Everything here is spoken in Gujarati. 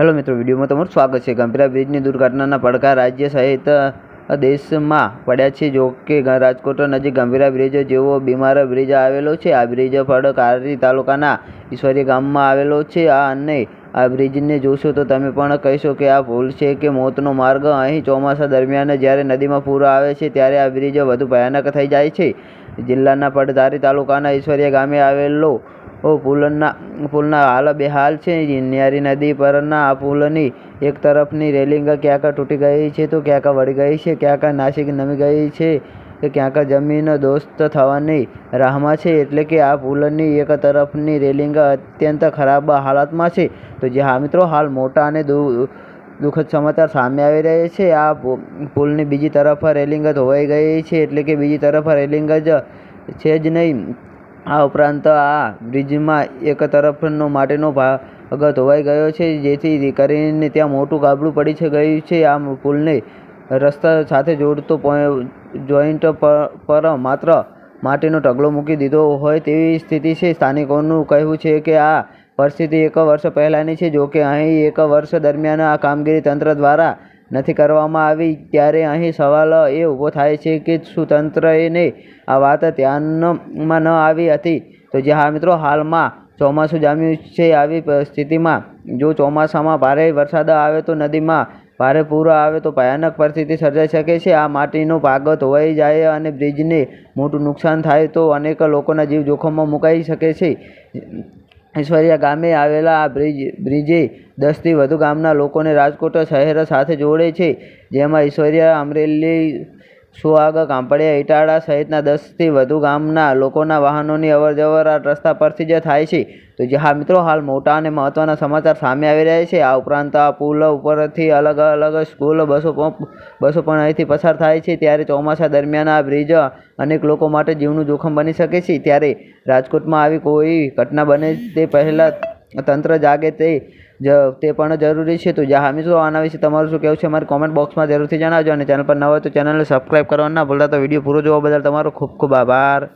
હેલો મિત્રો, વિડીયોમાં તમારું સ્વાગત છે. ગંભીરા બ્રિજની દુર્ઘટનાના પડકાર રાજ્ય સહિત દેશમાં પડ્યા છે. જો કે રાજકોટ નજીક ગંભીરા બ્રિજ જેવો બીમાર બ્રિજ આવેલો છે. આ બ્રિજ ફળ કારી તાલુકાના ઈશ્વરી ગામમાં આવેલો છે. આ અને આ બ્રિજને જોશો તો તમે પણ કહેશો કે આ પુલ છે કે મોતનો માર્ગ અહીં ચોમાસા દરમિયાન જ્યારે નદીમાં પૂર આવે છે, ત્યારે આ બ્રિજ વધુ ભયાનક થઈ જાય છે. જિલ્લાના પડધારી તાલુકાના ઈશ્વરીય ગામે આવેલો પુલના પુલના હાલ બેહાલ છે. ન્યારી નદી પરના આ પુલની એક તરફની રેલિંગ ક્યાંક તૂટી ગઈ છે તો ક્યાંક વળી ગઈ છે, ક્યાંક નાસિક નમી ગઈ છે કે ક્યાંક જમીન દોસ્ત થવાની રાહમાં છે. એટલે કે આ પુલની એક તરફની રેલિંગ અત્યંત ખરાબ હાલતમાં છે. તો જે હા મિત્રો, હાલ મોટા અને દુ દુઃખદ સમાચાર સામે આવી રહ્યા છે. આ પુલની બીજી તરફ રેલિંગ ધોવાઈ ગઈ છે, એટલે કે બીજી તરફ રેલિંગ જ છે જ નહીં. આ ઉપરાંત આ બ્રિજમાં એક તરફનો માટેનો ભાગ ધોવાઈ ગયો છે, જેથી કરીને ત્યાં મોટું ગાબડું પડી છે ગયું છે. આ પુલને રસ્તા સાથે જોડતો જોઈન્ટ પર માત્ર માટીનો ઢગલો મૂકી દીધો હોય તેવી સ્થિતિ છે. સ્થાનિકોનું કહેવું છે કે આ પરિસ્થિતિ એક વર્ષ પહેલાંની છે. જોકે અહીં એક વર્ષ દરમિયાન આ કામગીરી તંત્ર દ્વારા નથી કરવામાં આવી, ત્યારે અહીં સવાલ એ ઊભો થાય છે કે શું તંત્રને આ વાત ધ્યાનમાં ન આવી હતી? તો જે હા મિત્રો, હાલમાં ચોમાસું જામ્યું છે. આવી સ્થિતિમાં જો ચોમાસામાં ભારે વરસાદ આવે તો નદીમાં ભારે પૂર આવે તો ભયાનક પરિસ્થિતિ સર્જાઈ શકે છે. આ માટીનો ભાગ ધોવાઈ જાય અને બ્રિજને મોટું નુકસાન થાય તો અનેક લોકોના જીવ જોખમમાં મુકાઈ શકે છે. ઈશ્વરિયા ગામે આવેલા આ બ્રિજ, બ્રિજે દસથી વધુ ગામના લોકોને રાજકોટ શહેર સાથે જોડે છે. જેમાં ઐશ્વર્યા અમરેલી સુહાગ, કાંપડિયા ઇટાળા સહિતના દસથી વધુ ગામના લોકોના વાહનોની અવરજવર આ રસ્તા પરથી જ થાય છે. તો જે હા મિત્રો, હાલ મોટા અને મહત્ત્વના સમાચાર સામે આવી રહ્યા છે. આ ઉપરાંત આ પુલ ઉપરથી અલગ અલગ સ્કૂલ, બસો બસો પણ અહીંથી પસાર થાય છે. ત્યારે ચોમાસા દરમિયાન આ બ્રિજ અનેક લોકો માટે જીવનું જોખમ બની શકે છે. ત્યારે રાજકોટમાં આવી કોઈ ઘટના બને તે પહેલાં તંત્ર જાગે તે જ, તે પણ જરૂરી છે. તો જ્યાં શું આના વિશે તમારું શું કહેવું છે, અમારે કોમેન્ટ બોક્સમાં જરૂરથી જણાવજો. અને ચેનલ પર ન હોય તો ચેનલને સબસ્ક્રાઈબ કરવાનું ના ભૂલતા. તો વીડિયો પૂરો જોવા બદલ તમારો ખૂબ ખૂબ આભાર.